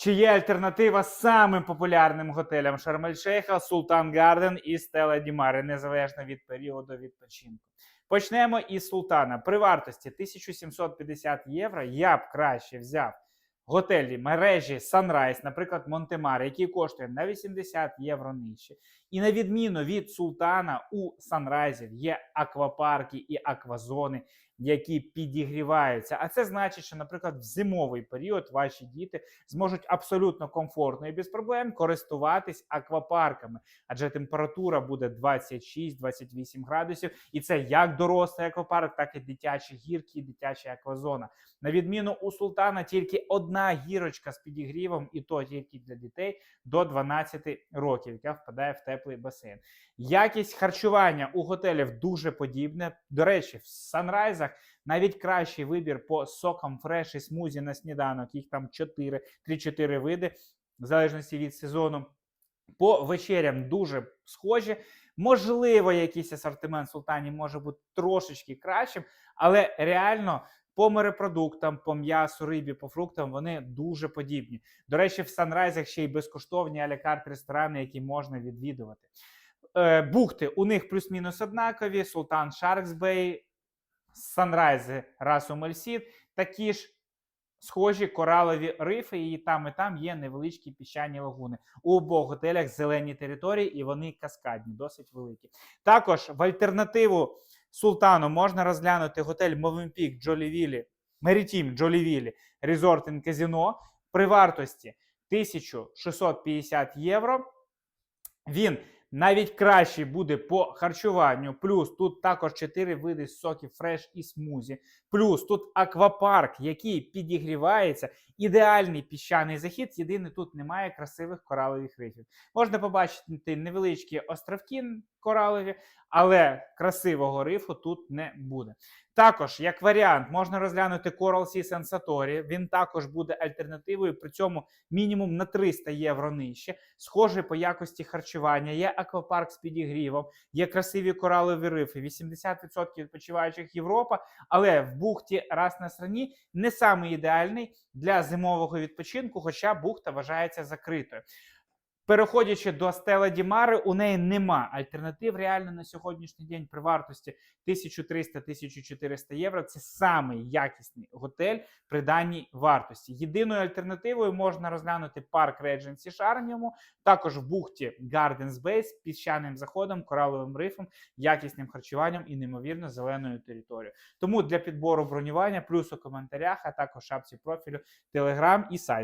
Чи є альтернатива самим популярним готелям Шарм-ель-Шейха Султан Гарден і Стела Дімари, незалежно від періоду відпочинку? Почнемо із Султана. При вартості 1750 євро я б краще взяв готелі мережі Sunrise, наприклад, Монтемар, який коштує на 80 євро нижче. І на відміну від Султана, у Санрайзів є аквапарки і аквазони, які підігріваються. А це значить, що, наприклад, в зимовий період ваші діти зможуть абсолютно комфортно і без проблем користуватись аквапарками, адже температура буде 26-28 градусів, і це як дорослий аквапарк, так і дитячі гірки, і дитяча аквазона. На відміну у султана тільки одна гірочка з підігрівом, і то тільки для дітей до 12 років, яка впадає в теплий басейн. Якість харчування у готелів дуже подібне. До речі, в санрайзах навіть кращий вибір по сокам фреш і смузі на сніданок. Їх там 4, 3-4 види, в залежності від сезону. По вечерям дуже схожі. Можливо, якийсь асортимент султанів може бути трошечки кращим, але реально по морепродуктам, по м'ясу, рибі, по фруктам вони дуже подібні. До речі, в санрайзах ще й безкоштовні алякарт ресторани, які можна відвідувати. Е, бухти у них плюс-мінус однакові. Султан Шарксбей, Санрайзи Расу Мельсід, такі ж схожі коралові рифи, і там і там є невеличкі піщані лагуни. У обох готелях зелені території, і вони каскадні, досить великі. Також в альтернативу Султану можна розглянути готель Мовенпік Джолівілі, Мерітім Джолівілі, Resort and Казіно при вартості 1650 євро. Він навіть кращий буде по харчуванню. Плюс тут також 4 види соків фреш і смузі. Плюс тут аквапарк, який підігрівається. Ідеальний піщаний захід. Єдине, тут немає красивих коралових рифів. Можна побачити невеличкі островки коралові, але красивого рифу тут не буде. Також, як варіант, можна розглянути Coral Sea Sensatori. Він також буде альтернативою, при цьому мінімум на 300 євро нижче. Схожий по якості харчування. Є аквапарк з підігрівом, є красиві коралові рифи. 80% відпочиваючих Європа, але в бухті раз на срані не самий ідеальний для зимового відпочинку, хоча бухта вважається закритою. Переходячи до Стела Дімари, у неї нема альтернатив реально на сьогоднішній день при вартості 1300-1400 євро. Це самий якісний готель при даній вартості. Єдиною альтернативою можна розглянути парк Regency Шарміуму, також в бухті Bay з піщаним заходом, кораловим рифом, якісним харчуванням і неймовірно зеленою територією. Тому для підбору бронювання плюс у коментарях, а також шапці профілю Telegram і сайт.